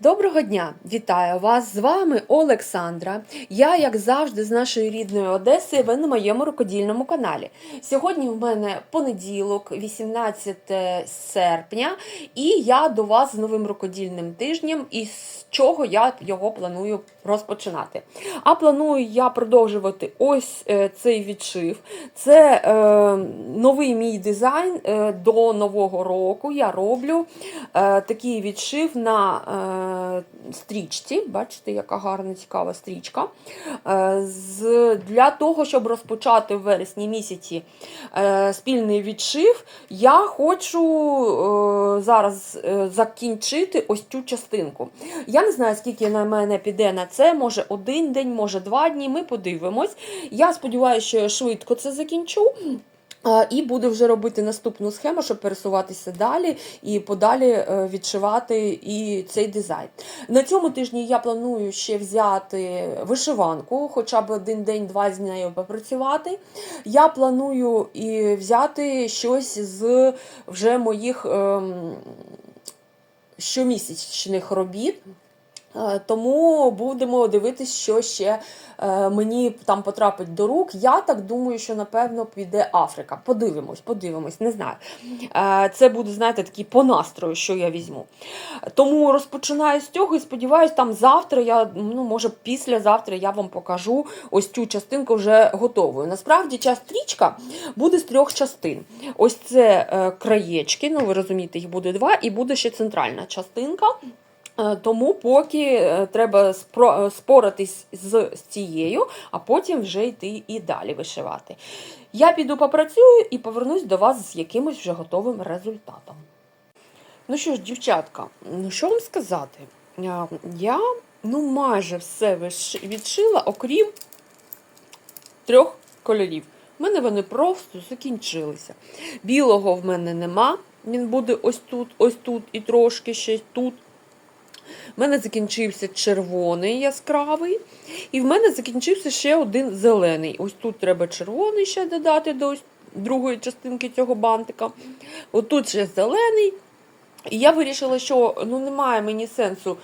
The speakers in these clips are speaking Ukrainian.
Доброго дня! Вітаю вас! З вами Олександра. Я, як завжди, з нашої рідної Одеси, ви на моєму рукодільному каналі. Сьогодні в мене понеділок, 18 серпня, і я до вас з новим рукодільним тижнем, і з чого я його планую розпочинати. А планую я продовжувати ось е, цей відшив. Це е, новий мій дизайн е, до нового року. Я роблю е, такий відшив на е, стрічці. Бачите, яка гарна, цікава стрічка. Е, з, для того, щоб розпочати в вересні місяці е, спільний відшив, я хочу е, зараз е, закінчити ось цю частинку. Я не знаю, скільки на мене піде на це, може один день, може два дні. Ми подивимось. Я сподіваюся, що я швидко це закінчу. І буду вже робити наступну схему, щоб пересуватися далі і подалі е, відшивати і цей дизайн. На цьому тижні я планую ще взяти вишиванку, хоча б один день-два з нею попрацювати. Я планую і взяти щось з вже моїх ем, щомісячних робіт. Е, Тому будемо дивитися, що ще е, мені там потрапить до рук. Я так думаю, що напевно піде Африка. Подивимось, подивимось, не знаю. Е, Це буде, знаєте, такий по настрою, що я візьму. Тому розпочинаю з цього і сподіваюся, там завтра я, ну може післязавтра я вам покажу ось цю частинку вже готовою. Насправді ця стрічка буде з трьох частин. Ось це краєчки, ну ви розумієте, їх буде два, і буде ще центральна частинка. Е, Тому поки е, треба е, споратись з цією, а потім вже йти і далі вишивати. Я піду попрацюю і повернусь до вас з якимось вже готовим результатом. Ну що ж, дівчатка, ну що вам сказати? Я ну майже все відшила, окрім трьох кольорів. У мене вони просто закінчилися. Білого в мене нема. Він буде ось тут, ось тут і трошки ще тут. У мене закінчився червоний яскравий, і в мене закінчився ще один зелений. Ось тут треба червоний ще додати до другої частинки цього бантика. От тут ще зелений. І я вирішила, що ну, немає мені сенсу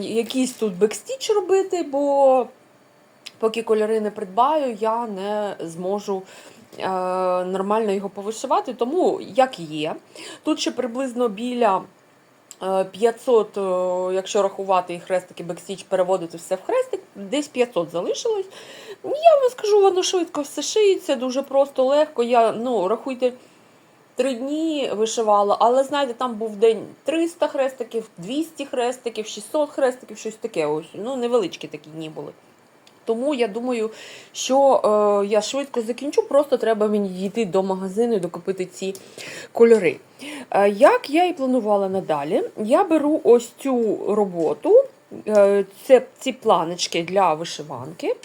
якийсь тут бекстіч робити, бо поки кольори не придбаю, я не зможу е, нормально його повишивати. Тому як є. Тут ще приблизно біля 500, е, якщо рахувати і хрестики бекстіч, переводити все в хрестик, десь 500 залишилось. Я вам скажу, воно швидко все шиється, дуже просто, легко. Я, ну, рахуйте, три дні вишивала, але знаєте, там був день 300 хрестиків, 200 хрестиків, 600 хрестиків, щось таке. Ось, ну, невеличкі такі дні були. Тому я думаю, що е, я швидко закінчу, просто треба мені йти до магазину і докупити ці кольори. Е, як я і планувала надалі, я беру ось цю роботу, е, це ці планочки для вишиванки.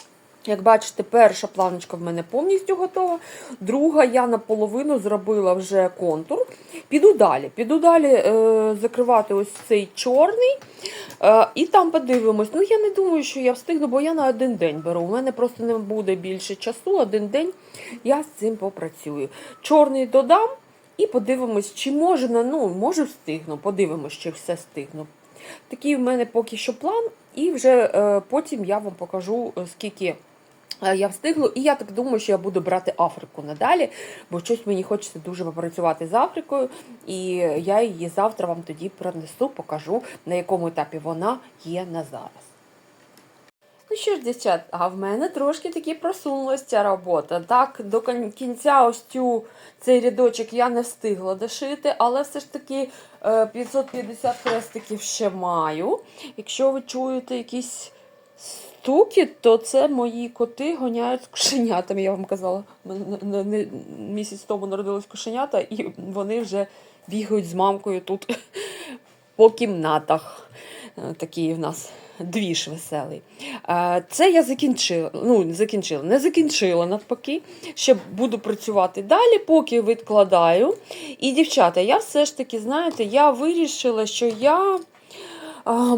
Як бачите, перша планочка в мене повністю готова. Друга я наполовину зробила вже контур. Піду далі. Піду далі е, закривати ось цей чорний. Е, і там подивимось. Ну, я не думаю, що я встигну, бо я на один день беру. У мене просто не буде більше часу, один день я з цим попрацюю. Чорний додам і подивимось, чи можна, ну, може встигну, подивимось, чи все встигну. Такий в мене поки що план, і вже е, потім я вам покажу, е, скільки я встигла. І я так думаю, що я буду брати Африку надалі, бо щось мені хочеться дуже попрацювати з Африкою, і я її завтра вам тоді принесу, покажу, на якому етапі вона є на зараз. Ну що ж, дівчат, а в мене трошки таки просунулася ця робота. Так, до кінця ось цю, цей рядочок я не встигла дошити, але все ж таки е, 550 хрестиків ще маю. Якщо ви чуєте якісь стуки, то це мої коти гоняють з кошенятами, я вам казала. Місяць тому народились кошенята, і вони вже бігають з мамкою тут по кімнатах. Е, Такий в нас двіж веселий. Е, Це я закінчила. Ну, закінчила, не закінчила навпаки. Ще буду працювати далі, поки відкладаю. І, дівчата, я все ж таки, знаєте, я вирішила, що я.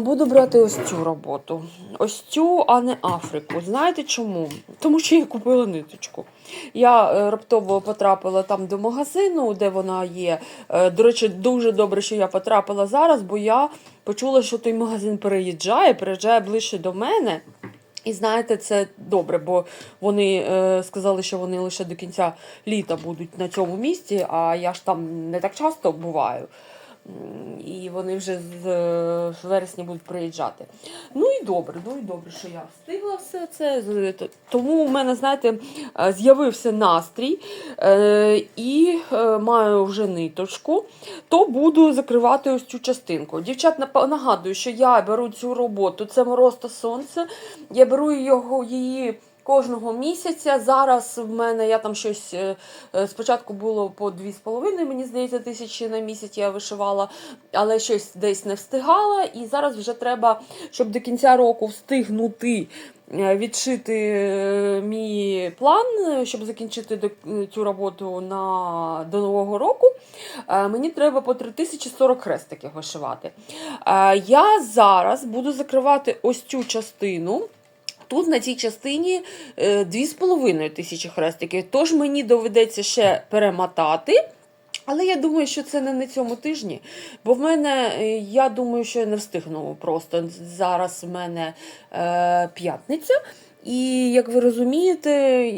Буду брати ось цю роботу. Ось цю, а не Африку. Знаєте чому? Тому що я купила ниточку. Я е, раптово потрапила там до магазину, де вона є. Е, До речі, дуже добре, що я потрапила зараз, бо я почула, що той магазин переїжджає, переїжджає ближче до мене. І знаєте, це добре, бо вони е, сказали, що вони лише до кінця літа будуть на цьому місці, а я ж там не так часто буваю. І вони вже з вересня будуть приїжджати. Ну і добре, ну і добре, що я встигла все це. Тому в мене, знаєте, е, з'явився настрій е, і е, маю вже ниточку, то буду закривати ось цю частинку. Дівчат, нагадую, що я беру цю роботу, це мороз та сонце. Я беру його, її кожного місяця. Зараз в мене я там щось е, е, спочатку було по 2,5, мені здається, тисячі на місяць я вишивала, але щось десь не встигала. І зараз вже треба, щоб до кінця року встигнути. е, Відшити мій план, щоб закінчити цю роботу на, до Нового року, мені треба по 3040 хрестиків вишивати. Я зараз буду закривати ось цю частину. Тут на цій частині е, 2,5 тисячі хрестиків, тож мені доведеться ще перемотати. Але я думаю, що це не на цьому тижні, бо в мене, е, я думаю, що я не встигну просто. Зараз в мене е, п'ятниця. І як ви розумієте,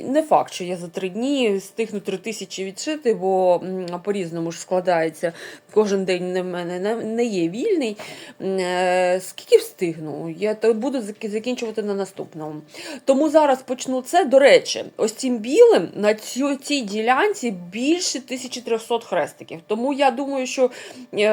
не факт, що я за три дні встигну три тисячі відшити, бо по-різному ж складається. Кожен день не в мене не, є вільний. Е, Скільки встигну? Я то буду закінчувати на наступному. Тому зараз почну це. До речі, ось цим білим на цій ділянці більше 1300 хрестиків. Тому я думаю, що е,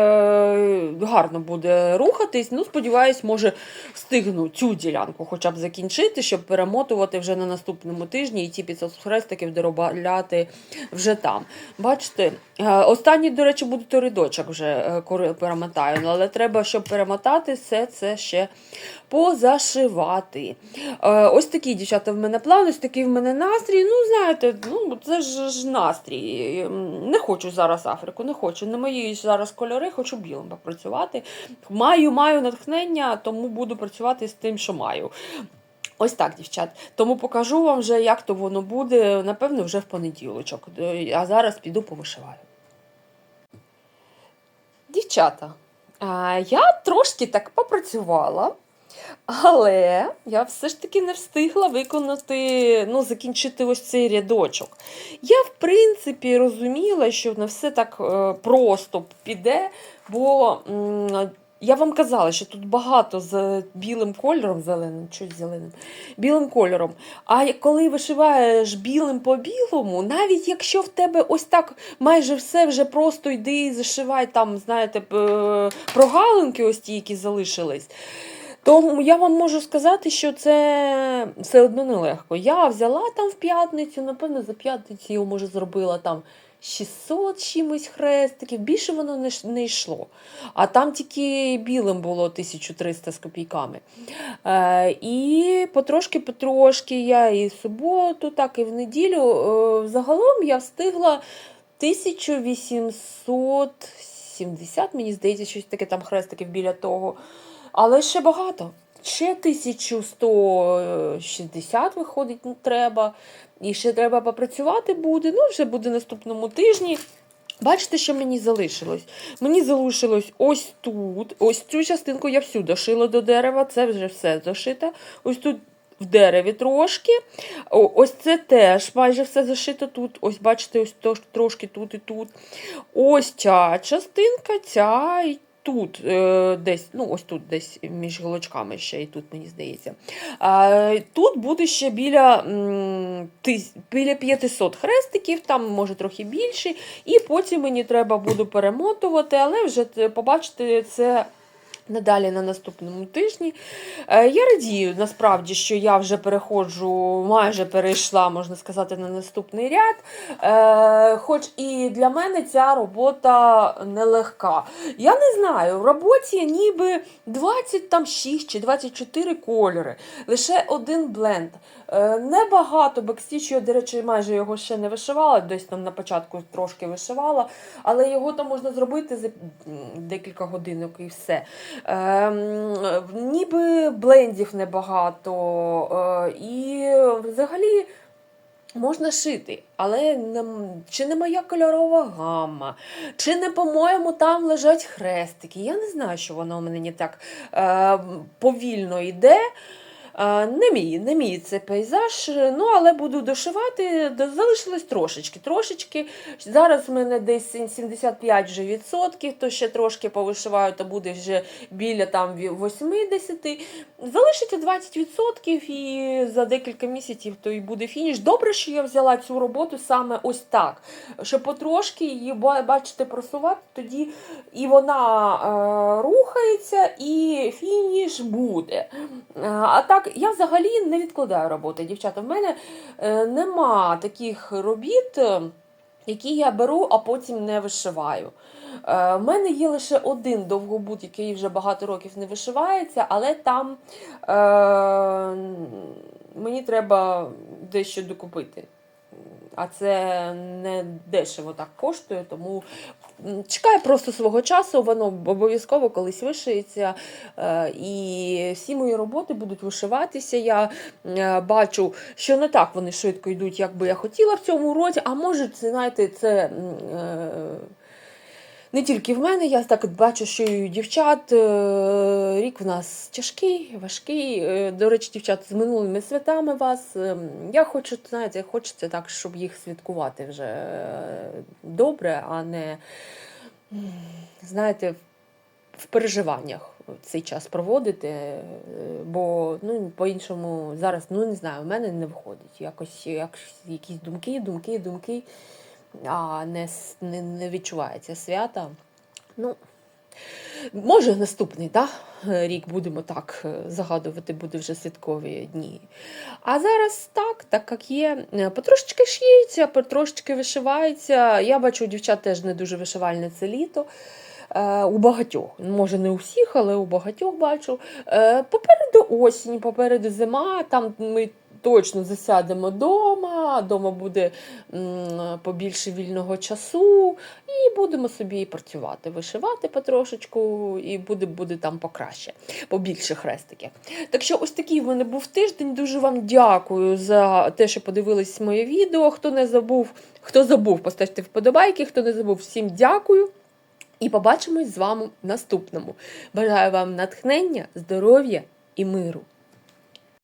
гарно буде рухатись. Ну, сподіваюсь, може встигну цю ділянку хоча б закінчити, щоб перемотувати вже на наступному тижні і ті 500 хрестиків доробляти вже там. Бачите, е, останній, до речі, буде той рядочок вже е, перемотаю, але треба, щоб перемотати все це ще позашивати. Е, Ось такі, дівчата, в мене план, ось такий в мене настрій. Ну, знаєте, ну це ж, настрій. Не хочу зараз Африку, не хочу. Не мої зараз кольори, хочу білим попрацювати. Маю, маю натхнення, тому буду працювати з тим, що маю. Ось так, дівчат. Тому покажу вам вже, як то воно буде, напевно, вже в понеділочок. Е, А зараз піду повишиваю. Дівчата, я трошки так попрацювала, але я все ж таки не встигла виконати, ну, закінчити ось цей рядочок. Я, в принципі, розуміла, що не все так е, просто піде, бо я вам казала, що тут багато з білим кольором, зеленим, щось зеленим, білим кольором. А коли вишиваєш білим по білому, навіть якщо в тебе ось так майже все вже просто йди і зашивай там, знаєте, прогалинки ось ті, які залишились. То я вам можу сказати, що це все одно нелегко. Я взяла там в п'ятницю, напевно, за п'ятницю я, може, зробила там 600 чимось хрестиків, більше воно не, йшло. А там тільки білим було 1300 з копійками. Е, і потрошки-потрошки я і в суботу, так і в неділю. Е, загалом я встигла 1870, мені здається, щось таке там хрестиків біля того. Але ще багато. Ще 1160 виходить, ну, треба. І ще треба попрацювати буде. Ну, вже буде наступному тижні. Бачите, що мені залишилось? Мені залишилось ось тут. Ось цю частинку я всю дошила до дерева, це вже все зашито. Ось тут в дереві трошки. Ось це теж майже все зашито тут. Ось бачите, ось трошки тут і тут. Ось ця частинка, ця і тут е, десь, ну ось тут десь між голочками ще і тут, мені здається. Тут буде ще біля, біля 500 хрестиків, там може трохи більше. І потім мені треба буде перемотувати, але вже побачите це. Надалі на наступному тижні. Е, Я радію насправді, що я вже переходжу, майже перейшла, можна сказати, на наступний ряд. Е, Хоч і для мене ця робота нелегка. Я не знаю, в роботі ніби 26 чи 24 кольори, лише один бленд. Е, Небагато бекстічу, я, до речі, майже його ще не вишивала, десь там на початку трошки вишивала, але його там можна зробити за декілька годинок і все. Ем, ніби блендів небагато. Е, і взагалі Можна шити, але не, чи не моя кольорова гамма, чи не, по-моєму, там лежать хрестики. Я не знаю, що воно у мене не так е, повільно йде. Е, Не мій, не мій це пейзаж, ну але буду дошивати. Залишилось трошечки. Трошечки. Зараз в мене десь 75 вже відсотків, то ще трошки повишиваю, то буде вже біля там ві- 80. Залишиться 20% і за декілька місяців то і буде фініш. Добре, що я взяла цю роботу саме ось так, щоб потрошки її бачите просувати, тоді і вона е, рухається, і фініш буде. Е, А так, я взагалі не відкладаю роботи, дівчата. В мене е, нема таких робіт, е, які я беру, а потім не вишиваю. У мене є лише один довгобут, який вже багато років не вишивається, але там е, мені треба дещо докупити. А це не дешево так коштує, тому чекай просто свого часу, воно обов'язково колись вишиється. Е, І всі мої роботи будуть вишиватися. Я е, бачу, що не так вони швидко йдуть, як би я хотіла в цьому році. А може, це, знаєте, це. Е, не тільки в мене, я так бачу, що і у дівчат е, рік в нас тяжкий, важкий. Е, До речі, дівчат, з минулими святами вас. Ем, Я хочу, знаєте, хочеться так, щоб їх святкувати вже е, добре, а не, знаєте, в переживаннях цей час проводити, е, бо ну, по-іншому зараз, ну не знаю, в мене не виходить. Якось, якось якісь думки, думки, думки а не, не, не відчувається свята. Ну, може, наступний да? рік будемо так е, загадувати, буде вже святкові дні. А зараз так, так як є, е, потрошечки шиється, потрошечки вишивається. Я бачу, дівчат теж не дуже вишивальне це літо. Е, У багатьох, може не у всіх, але у багатьох бачу. Попереду осінь, попереду зима, там ми точно засядемо вдома, вдома буде побільше вільного часу, і будемо собі працювати, вишивати потрошечку, і буде, буде там покраще, побільше хрестиків. Так що ось такий в мене був тиждень. Дуже вам дякую за те, що подивились моє відео. Хто не забув, хто забув, поставте вподобайки, хто не забув, всім дякую. І побачимось з вами в наступному. Бажаю вам натхнення, здоров'я і миру.